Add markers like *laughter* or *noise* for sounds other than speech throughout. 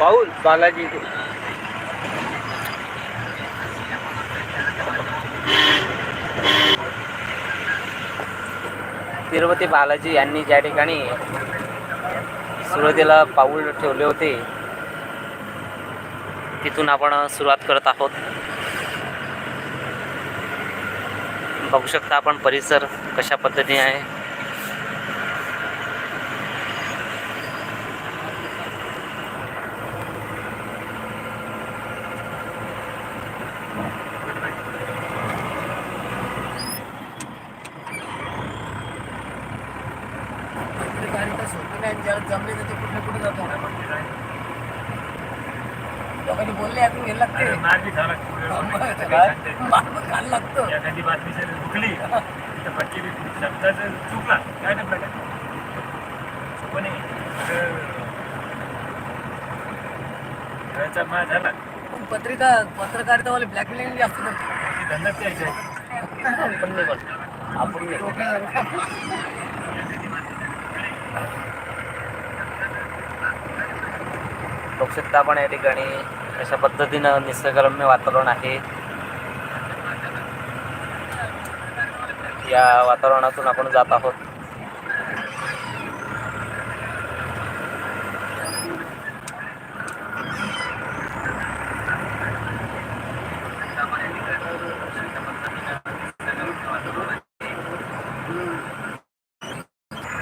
पाऊल बालाजी तिरुपती बालाजी यांनी ज्या ठिकाणी सुरुवातीला पाऊल ठेवले होते तिथून आपण सुरुवात करत आहोत. बघू शकता आपण परिसर कशा पद्धतीने आहे. जमले तर ते कुठे कुठे जातो लोकांनी बोलले ऐकून घ्यायला लागते खायला लागतं. एखादी बातमी चुकली तर बाकी शब्दाचं चुकला काय *laughs* नाही प्रकार. सोपं नाही झाला. पण पत्रिका पत्रकारितावाले ब्लॅकमेलिंग जास्त करते धंदाच यायचा आपण नाही बोलतो आपण नाही बघू शकता आपण या ठिकाणी अशा पद्धतीनं निसर्गरम्य वातावरण आहे. या वातावरणातून आपण जात आहोत.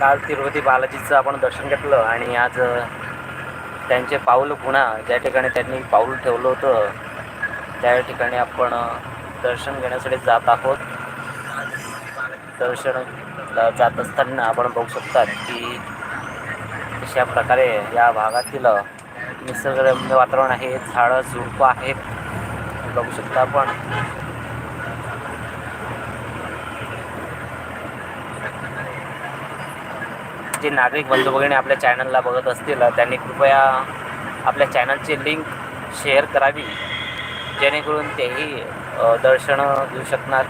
काल तिरुपती बालाजीचं आपण दर्शन घेतलं आणि आज त्यांचे पाऊल पुन्हा ज्या ठिकाणी त्यांनी पाऊल ठेवलं होतं त्या ठिकाणी आपण दर्शन घेण्यासाठी जात आहोत. दर्शनला जात असताना आपण बघू शकतात की अशा प्रकारे या भागातील निसर्गरम्य वातावरण आहे झाडं झुडपं आहेत. बघू शकता आपण. जे नागरिक बंधू भगिनी आपल्या चॅनलला बघत असतील त्यांनी कृपया आपल्या चॅनलची लिंक शेअर करावी. जेणेकरून तेही दर्शनं दर्शन घेऊ शकणार.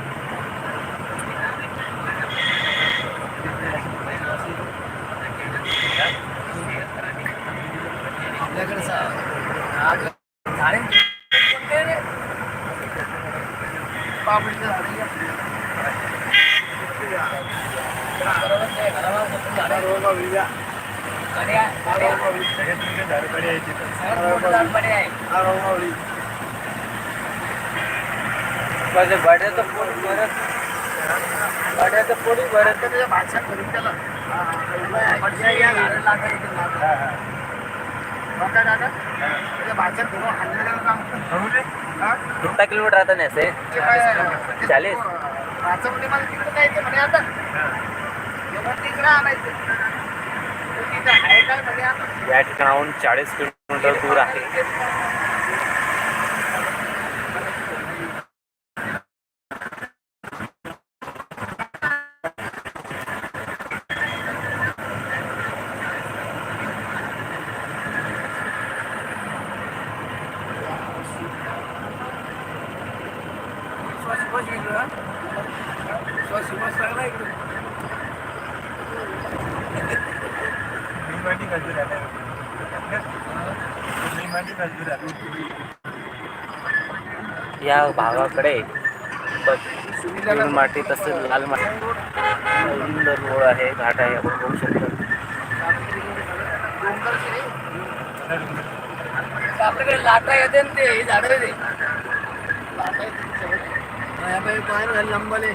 आपल्याकडे सा- आग- आहे. तर भाड्याचं पोट भरत भाड्याचं पोटी भरत त्याच्या भाषा करून त्याला. दादा, करून कितना किलोमीटर आता नाही असे ते चाळीस? भाषा म्हणे मला तिकडं जायचं म्हणे आता. हा. एवढं तिकडं आणायचं. तिथं आहे काय म्हणे आता? या ठिकाणाहून चाळीस किलोमीटर दूर आहे श्वास मांडी मांडी या भागाकडे माती तसेच लाल माती सुंदर रोड आहे घाट आहे आपण बघू शकतो आपल्याकडे लाटा येते ना ते हे झाडं लाटा येते. యాభై రూపాయలు వెళ్ళంబలి